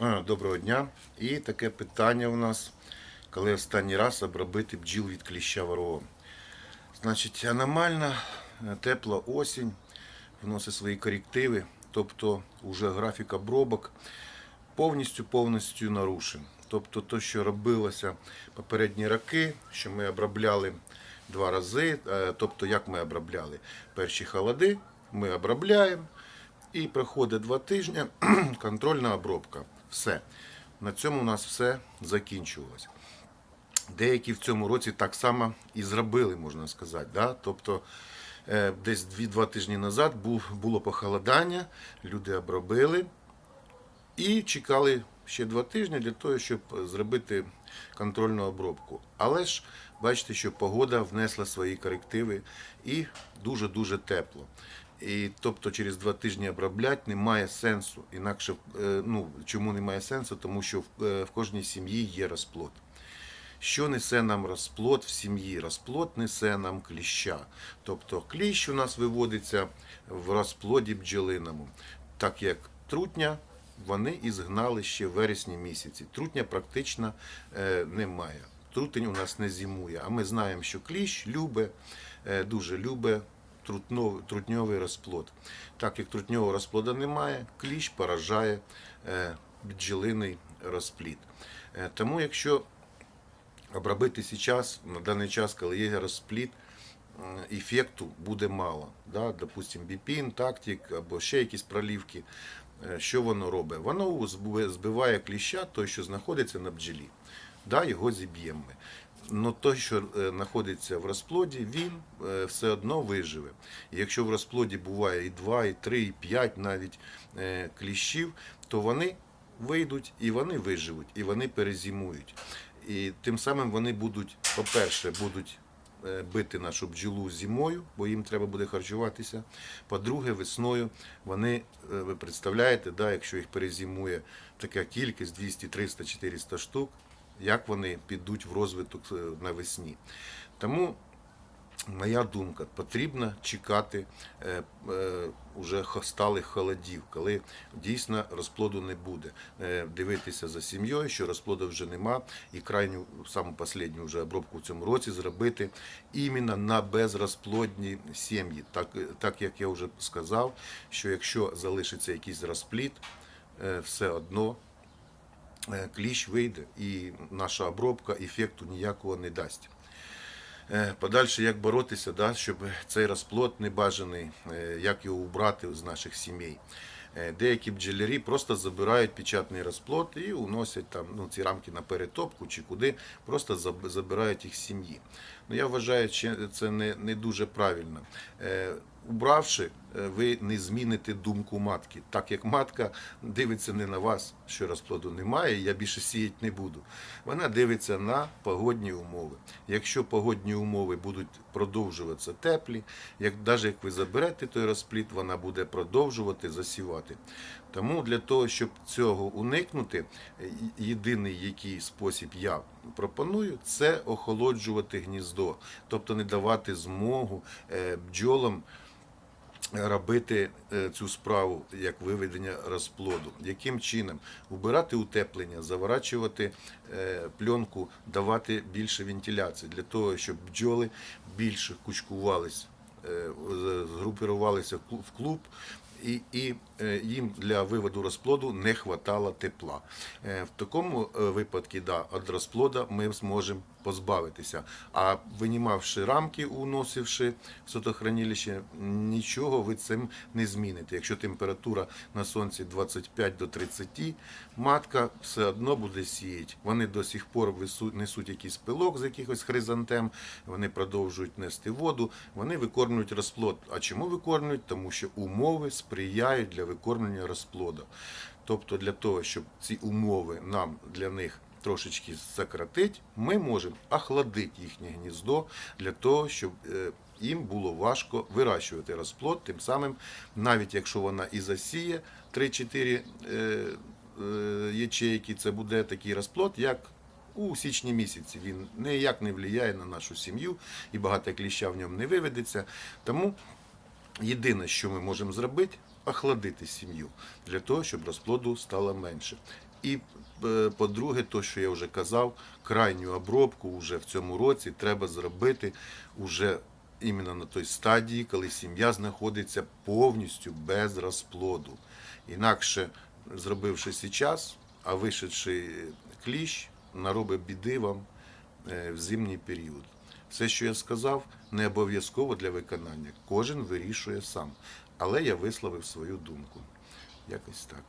Доброго дня. І таке питання у нас, коли останній раз обробити бджіл від кліща ворога. Значить, аномальна е, тепла осінь вносить свої корективи, тобто вже графік обробок повністю повністю нарушен. Тобто те, що робилося попередні роки, що ми обробляли два рази, е, тобто як ми обробляли перші холоди, ми обробляємо, і проходить два тижні контрольна обробка. Все. На цьому у нас все закінчувалось. Деякі в цьому році так само і зробили, можна сказати. Да? Тобто е, десь 2-2 тижні назад було похолодання, люди обробили і чекали ще два тижні для того, щоб зробити контрольну обробку. Але ж бачите, що погода внесла свої корективи і дуже-дуже тепло. І тобто через два тижні обробляти немає сенсу. Інакше е, ну чому немає сенсу? Тому що в, е, в кожній сім'ї є розплод. Що несе нам розплод в сім'ї? Розплод несе нам кліща. Тобто кліщ у нас виводиться в розплоді бджолиному, так як трутня вони і згнали ще в вересні місяці. Трутня практично е, немає. Трутень у нас не зимує. А ми знаємо, що кліщ любить, е, дуже трутнов- трутньовий розплод. Так як трутньового розплоду немає, кліщ поражає е, бджолиний розплід. Е, Тому якщо обробити зараз, на даний час, коли є розплід, ефекту буде мало. Да? Допустим, біпін, тактик або ще якісь пролівки. Е, Що воно робить? Воно збиває- кліща, той, що знаходиться на бджолі. Да, його зіб'ємо Но той, що е, знаходиться в розплоді, він е, все одно виживе. І якщо в розплоді буває і 2, і 3, і 5 навіть е, кліщів, то вони вийдуть і вони виживуть, і вони перезимують. І тим самим вони будуть, по-перше, будуть бити нашу бджолу зимою, бо їм треба буде харчуватися. По-друге, весною вони, ви представляєте, да, якщо їх перезимує така кількість 200, 300, 400 штук, як вони підуть в розвиток е, навесні. Тому моя думка, потрібно чекати е, е, уже сталих холодів, коли дійсно розплоду не буде. Е, дивитися за сім'єю, що розплоду вже нема, і крайню, саму останню вже обробку в цьому році зробити іменно на безрозплодні сім'ї. Так, е, так як я вже сказав, що якщо залишиться якийсь розплід, е, все одно кліщ вийде, і наша обробка ефекту ніякого не дасть. Е, Подальше, як боротися, да, щоб цей розплод небажаний, е, як його убрати з наших сімей. Е, Деякі бджолярі просто забирають печатний розплод і уносять там ну, ці рамки на перетопку чи куди, просто забирають їх з сім'ї. Ну, я вважаю, що це не, не дуже правильно. Е, Убравши, е, ви не зміните думку матки, так як матка дивиться не на вас, що розплоду немає, я більше сіяти не буду. Вона дивиться на погодні умови. Якщо погодні умови будуть продовжуватися теплі, як навіть як ви заберете той розплід, вона буде продовжувати засівати. Тому для того, щоб цього уникнути, е, єдиний який спосіб я пропоную, це охолоджувати гніздо, тобто не давати змогу е, бджолам робити е, цю справу як виведення розплоду. Яким чином? Убирати утеплення, заворачувати е, пленку, давати більше вентиляції для того, щоб бджоли більше кучкувались, е, з- згрупірувалися в клуб- І, і е, їм для виводу розплоду не вистачало тепла. Е, В такому е, випадку да, від розплода ми зможемо позбавитися. А винімавши рамки, уносивши в сотохранилище, нічого ви цим не зміните. Якщо температура на сонці 25 до 30, матка все одно буде сіяти. Вони до сих пор несуть якийсь пилок з якихось хризантем, вони продовжують нести воду, вони викормлюють розплод. А чому викормлюють? Тому що умови сприяють для викормлення розплоду. Тобто для того, щоб ці умови нам для них трошечки сократить, ми можемо охладити їхнє гніздо для того, щоб е, їм було важко вирощувати розплод. Тим самим, навіть якщо вона і засіє 3-4 е, е, ячейки, це буде такий розплод, як у січні місяці. Він ніяк не впливає на нашу сім'ю і багато кліща в ньому не виведеться. Тому єдине, що ми можемо зробити, охладити сім'ю для того, щоб розплоду стало менше. І е, по-друге, то, що я вже казав, крайню обробку вже в цьому році треба зробити уже іменно на той стадії, коли сім'я знаходиться повністю без розплоду. Інакше, зробивши сейчас, а вишедши кліщ, наробить біди вам е, в зимній період. Все, що я сказав, не обов'язково для виконання. Кожен вирішує сам. Але я висловив свою думку. Якось так.